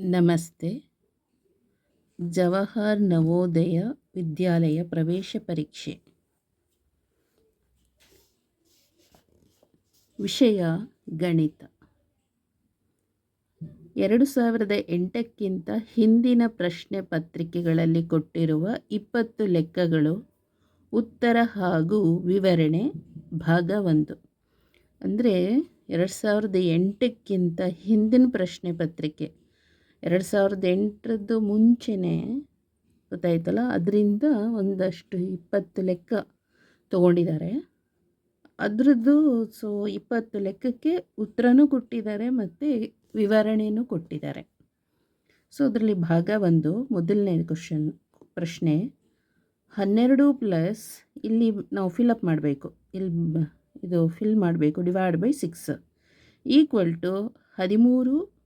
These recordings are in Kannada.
ನಮಸ್ತೆ. ಜವಾಹರ್ ನವೋದಯ ವಿದ್ಯಾಲಯ ಪ್ರವೇಶ ಪರೀಕ್ಷೆ. ವಿಷಯ ಗಣಿತ. ಎರಡು ಸಾವಿರದ ಎಂಟಕ್ಕಿಂತ ಹಿಂದಿನ ಪ್ರಶ್ನೆ ಪತ್ರಿಕೆಗಳಲ್ಲಿ ಕೊಟ್ಟಿರುವ ಇಪ್ಪತ್ತು ಲೆಕ್ಕಗಳು ಉತ್ತರ ಹಾಗೂ ವಿವರಣೆ ಭಾಗ ಒಂದು. ಅಂದರೆ ಎರಡು ಸಾವಿರದ ಎಂಟಕ್ಕಿಂತ ಹಿಂದಿನ ಪ್ರಶ್ನೆ ಪತ್ರಿಕೆ. ಎರಡು ಸಾವಿರದ ಎಂಟರದ್ದು ಮುಂಚೆನೇ ಗೊತ್ತಾಯ್ತಲ್ಲ? ಅದರಿಂದ ಒಂದಷ್ಟು ಇಪ್ಪತ್ತು ಲೆಕ್ಕ ತೊಗೊಂಡಿದ್ದಾರೆ. ಅದರದ್ದು ಸೊ, ಇಪ್ಪತ್ತು ಲೆಕ್ಕಕ್ಕೆ ಉತ್ತರನೂ ಕೊಟ್ಟಿದ್ದಾರೆ ಮತ್ತು ವಿವರಣೆಯೂ ಕೊಟ್ಟಿದ್ದಾರೆ. ಸೊ, ಅದರಲ್ಲಿ ಭಾಗ ಒಂದು, ಮೊದಲನೇ ಕ್ವಶನ್, ಪ್ರಶ್ನೆ, ಹನ್ನೆರಡು ಪ್ಲಸ್ ಇಲ್ಲಿ ನಾವು ಫಿಲಪ್ ಮಾಡಬೇಕು. ಇಲ್ಲಿ ಇದು ಫಿಲ್ ಮಾಡಬೇಕು, divide by six. Equal to ಹದಿಮೂರು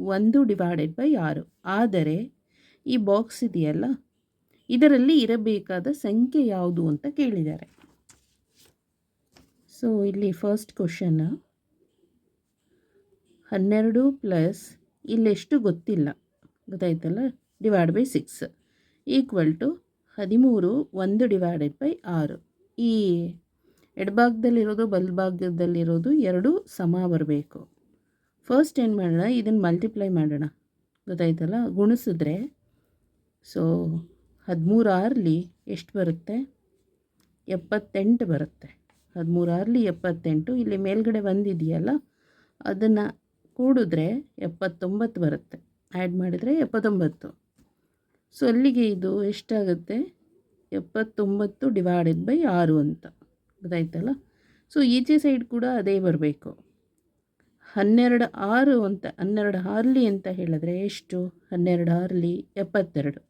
ಒಂದು ಡಿವೈಡೆಡ್ ಬೈ ಆರು. ಆದರೆ, ಈ ಬಾಕ್ಸ್ ಇದೆಯಲ್ಲ? ಇದರಲ್ಲಿ ಇರಬೇಕಾದ ಸಂಖ್ಯೆ ಯಾವುದು ಅಂತ ಕೇಳಿದ್ದಾರೆ. ಸೊ ಇಲ್ಲಿ ಫಸ್ಟ್ ಕ್ವಶನ್ ಹನ್ನೆರಡು ಪ್ಲಸ್ ಇಲ್ಲೆಷ್ಟು ಗೊತ್ತಿಲ್ಲ. ಗೊತ್ತಾಯ್ತಲ್ಲ? Divide by six equal to ಹದಿಮೂರು ಒಂದು ಡಿವೈಡೆಡ್ ಬೈ ಆರು. ಈ ಎಡಭಾಗದಲ್ಲಿರೋದು ಬಲಭಾಗದಲ್ಲಿರೋದು ಎರಡು ಸಮ ಬರಬೇಕು. ಫಸ್ಟ್ ಏನು ಮಾಡೋಣ? ಇದನ್ನು ಮಲ್ಟಿಪ್ಲೈ ಮಾಡೋಣ. ಗೊತ್ತಾಯ್ತಲ್ಲ? ಗುಣಿಸಿದ್ರೆ ಸೊ ಹದಿಮೂರು ಆರಲಿ ಎಷ್ಟು ಬರುತ್ತೆ? ಎಪ್ಪತ್ತೆಂಟು ಬರುತ್ತೆ. ಹದಿಮೂರು ಆರ್ಲಿ ಎಪ್ಪತ್ತೆಂಟು, ಇಲ್ಲಿ ಮೇಲ್ಗಡೆ ಬಂದಿದೆಯಲ್ಲ, ಅದನ್ನು ಕೂಡಿದ್ರೆ ಎಪ್ಪತ್ತೊಂಬತ್ತು ಬರುತ್ತೆ. ಆ್ಯಡ್ ಮಾಡಿದರೆ ಎಪ್ಪತ್ತೊಂಬತ್ತು. ಸೊ ಅಲ್ಲಿಗೆ ಇದು? ಎಷ್ಟಾಗುತ್ತೆ? ಎಪ್ಪತ್ತೊಂಬತ್ತು ಡಿವೈಡೆಡ್ ಬೈ ಆರು ಅಂತ. ಗೊತ್ತಾಯ್ತಲ್ಲ? ಸೊ ಈಚೆ ಸೈಡ್ ಕೂಡ ಅದೇ ಬರಬೇಕು. ಹನ್ನೆರಡು ಆರು ಅಂತ, ಹನ್ನೆರಡು ಹಾರ್ಲಿ ಅಂತ ಹೇಳಿದ್ರೆ ಎಷ್ಟು? ಹನ್ನೆರಡು ಹಾರ್ಲಿ ಎಪ್ಪತ್ತೆರಡು.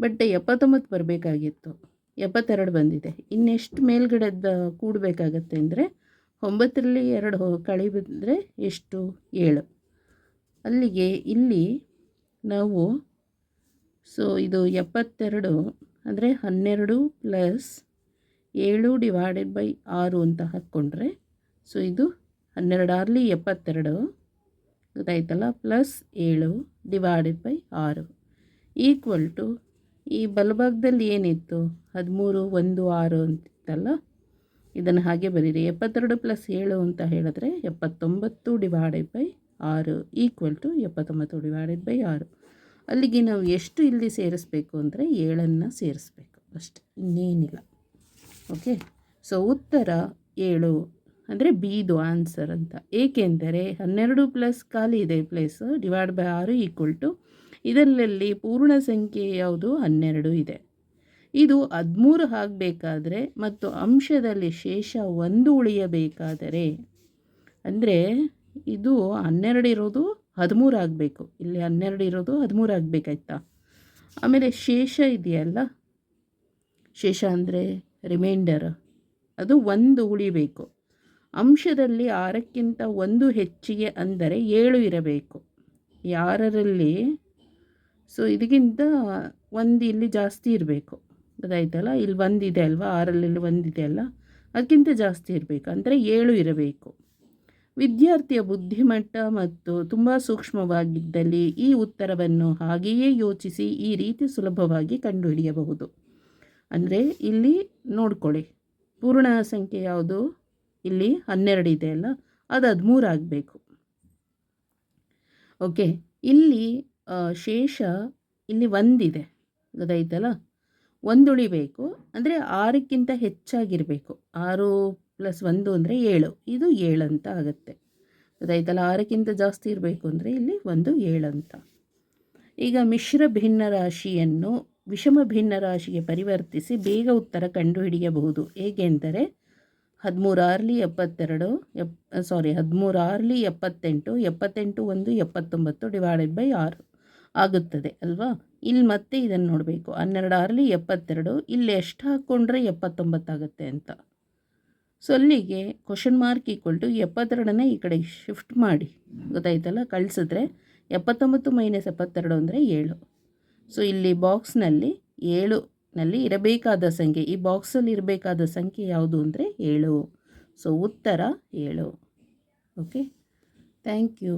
ಬಟ್ ಎಪ್ಪತ್ತೊಂಬತ್ತು ಬರಬೇಕಾಗಿತ್ತು. ಎಪ್ಪತ್ತೆರಡು ಬಂದಿದೆ. ಇನ್ನೆಷ್ಟು ಮೇಲ್ಗಡೆದ ಕೂಡಬೇಕಾಗತ್ತೆ ಅಂದರೆ ಒಂಬತ್ತರಲ್ಲಿ ಎರಡು ಕಳಿ ಬಂದರೆ ಎಷ್ಟು? ಏಳು. ಅಲ್ಲಿಗೆ ಇಲ್ಲಿ ನಾವು ಸೊ ಇದು ಎಪ್ಪತ್ತೆರಡು ಅಂದರೆ ಹನ್ನೆರಡು ಪ್ಲಸ್ ಏಳು ಡಿವೈಡೆಡ್ ಬೈ ಆರು ಅಂತ ಹಾಕ್ಕೊಂಡ್ರೆ ಸೊ ಇದು ಹನ್ನೆರಡು ಆರ್ಲಿ ಎಪ್ಪತ್ತೆರಡು. ಗೊತ್ತಾಯ್ತಲ್ಲ ಪ್ಲಸ್ ಏಳು ಡಿವೈಡೆಡ್ ಬೈ ಆರು. ಈಕ್ವಲ್ ಟು ಈ ಬಲಭಾಗದಲ್ಲಿ ಏನಿತ್ತು? ಹದಿಮೂರು, ಒಂದು, ಆರು ಅಂತಿತ್ತಲ್ಲ? ಇದನ್ನು ಹಾಗೆ ಬರೀರಿ. ಎಪ್ಪತ್ತೆರಡು ಪ್ಲಸ್ ಏಳು ಅಂತ ಹೇಳಿದ್ರೆ ಎಪ್ಪತ್ತೊಂಬತ್ತು ಡಿವೈಡೆಡ್ ಬೈ ಆರು. ಈಕ್ವಲ್ ಟು ಎಪ್ಪತ್ತೊಂಬತ್ತು ಡಿವೈಡೆಡ್ ಬೈ ಆರು. ಅಲ್ಲಿಗೆ ನಾವು ಎಷ್ಟು ಇಲ್ಲಿ ಸೇರಿಸ್ಬೇಕು ಅಂದರೆ ಏಳನ್ನು ಸೇರಿಸ್ಬೇಕು. ಅಷ್ಟೆ. ಇನ್ನೇನಿಲ್ಲ. ಓಕೆ? ಸೊ, ಉತ್ತರ ಏಳು. ಅಂದರೆ ಬಿದು ಆನ್ಸರ್ ಅಂತ. ಏಕೆಂದರೆ ಹನ್ನೆರಡು ಪ್ಲಸ್ ಖಾಲಿ ಇದೆ ಪ್ಲಸ್ ಡಿವೈಡ್ ಬೈ ಆರು ಈಕ್ವಲ್ ಟು ಇದರಲ್ಲಿ ಪೂರ್ಣ ಸಂಖ್ಯೆ ಯಾವುದು? ಹನ್ನೆರಡು ಇದೆ. ಇದು ಹದಿಮೂರು ಆಗಬೇಕಾದ್ರೆ ಮತ್ತು ಅಂಶದಲ್ಲಿ ಶೇಷ ಒಂದು ಉಳಿಯಬೇಕಾದರೆ ಅಂದರೆ ಇದು ಹನ್ನೆರಡು ಇರೋದು ಹದಿಮೂರು ಆಗಬೇಕು. ಇಲ್ಲಿ ಹನ್ನೆರಡು ಇರೋದು ಹದಿಮೂರು ಆಗಬೇಕಾಯ್ತಾ? ಆಮೇಲೆ ಶೇಷ ಇದೆಯಲ್ಲ? ಶೇಷ ಅಂದರೆ ರಿಮೈಂಡರ್ ಅದು ಒಂದು ಉಳಿಬೇಕು. ಅಂಶದಲ್ಲಿ ಆರಕ್ಕಿಂತ ಒಂದು ಹೆಚ್ಚಿಗೆ ಅಂದರೆ ಏಳು ಇರಬೇಕು. ಯಾರರಲ್ಲಿ? ಸೊ ಇದಕ್ಕಿಂತ ಒಂದು ಇಲ್ಲಿ ಜಾಸ್ತಿ ಇರಬೇಕು. ಅದಾಯ್ತಲ್ಲ ಇಲ್ಲಿ ಒಂದಿದೆ ಅಲ್ವಾ? ಆರಲ್ಲಿ ಒಂದಿದೆ ಅಲ್ಲ? ಅದಕ್ಕಿಂತ ಜಾಸ್ತಿ ಇರಬೇಕು. ಅಂದರೆ ಏಳು ಇರಬೇಕು. ವಿದ್ಯಾರ್ಥಿಯ ಬುದ್ಧಿಮಟ್ಟ ಮತ್ತು ತುಂಬ ಸೂಕ್ಷ್ಮವಾಗಿದ್ದಲ್ಲಿ ಈ ಉತ್ತರವನ್ನು ಹಾಗೆಯೇ ಯೋಚಿಸಿ ಈ ರೀತಿ ಸುಲಭವಾಗಿ ಕಂಡುಹಿಡಿಯಬಹುದು. ಅಂದರೆ ಇಲ್ಲಿ ನೋಡ್ಕೊಳ್ಳಿ. ಪೂರ್ಣ ಸಂಖ್ಯೆ ಯಾವುದು? ಇಲ್ಲಿ ಹನ್ನೆರಡು ಇದೆ ಅಲ್ಲ? ಅದು ಹದಿಮೂರು ಆಗಬೇಕು. ಓಕೆ ಇಲ್ಲಿ ಶೇಷ ಇಲ್ಲಿ ಒಂದಿದೆ. ಗೊತ್ತಾಯ್ತಲ್ಲ? ಒಂದು ಉಳಿಬೇಕು ಅಂದರೆ ಆರಕ್ಕಿಂತ ಹೆಚ್ಚಾಗಿರಬೇಕು. ಆರು ಪ್ಲಸ್ ಒಂದು ಅಂದರೆ ಏಳು. ಇದು ಏಳು ಅಂತ ಆಗುತ್ತೆ. ಗೊತ್ತಾಯ್ತಲ್ಲ? ಆರಕ್ಕಿಂತ ಜಾಸ್ತಿ ಇರಬೇಕು ಅಂದರೆ ಇಲ್ಲಿ ಒಂದು ಏಳು ಅಂತ. ಈಗ ಮಿಶ್ರ ಭಿನ್ನ ರಾಶಿಯನ್ನು, ವಿಷಮ ಭಿನ್ನ ರಾಶಿಗೆ ಪರಿವರ್ತಿಸಿ ಬೇಗ ಉತ್ತರ ಕಂಡುಹಿಡಿಯಬಹುದು. ಹೇಗೆಂದರೆ ಹದಿಮೂರು ಆರ್ಲಿ ಎಪ್ಪತ್ತೆರಡು, ಎಪ್ ಸಾರಿ ಹದಿಮೂರು ಆರ್ಲಿ ಎಪ್ಪತ್ತೆಂಟು ಎಪ್ಪತ್ತೆಂಟು ಒಂದು, ಎಪ್ಪತ್ತೊಂಬತ್ತು ಡಿವೈಡೆಡ್ ಬೈ ಆರು ಆಗುತ್ತದೆ, ಅಲ್ವಾ? ಇಲ್ಲಿ ಮತ್ತೆ ಇದನ್ನು ನೋಡಬೇಕು. ಹನ್ನೆರಡು ಆರ್ಲಿ ಎಪ್ಪತ್ತೆರಡು, ಇಲ್ಲಿ ಎಷ್ಟು ಹಾಕ್ಕೊಂಡ್ರೆ ಎಪ್ಪತ್ತೊಂಬತ್ತಾಗುತ್ತೆ ಅಂತ. ಸೊ ಅಲ್ಲಿಗೆ ಕ್ವಶನ್ ಮಾರ್ಕ್ ಈಕ್ವಲ್ ಟು ಎಪ್ಪತ್ತೆರಡನ್ನೇ ಈ ಕಡೆ ಶಿಫ್ಟ್ ಮಾಡಿ. ಗೊತ್ತಾಯ್ತಲ್ಲ? ಕಳಿಸಿದ್ರೆ ಎಪ್ಪತ್ತೊಂಬತ್ತು ಮೈನಸ್ ಎಪ್ಪತ್ತೆರಡು ಅಂದರೆ ಏಳು. ಸೊ ಇಲ್ಲಿ ಬಾಕ್ಸ್ನಲ್ಲಿ ಏಳು ನಲ್ಲಿ ಇರಬೇಕಾದ ಸಂಖ್ಯೆ, ಈ ಬಾಕ್ಸಲ್ಲಿ ಇರಬೇಕಾದ ಸಂಖ್ಯೆ ಯಾವುದು ಅಂದರೆ ಏಳು. ಸೊ ಉತ್ತರ ಏಳು. Okay thank you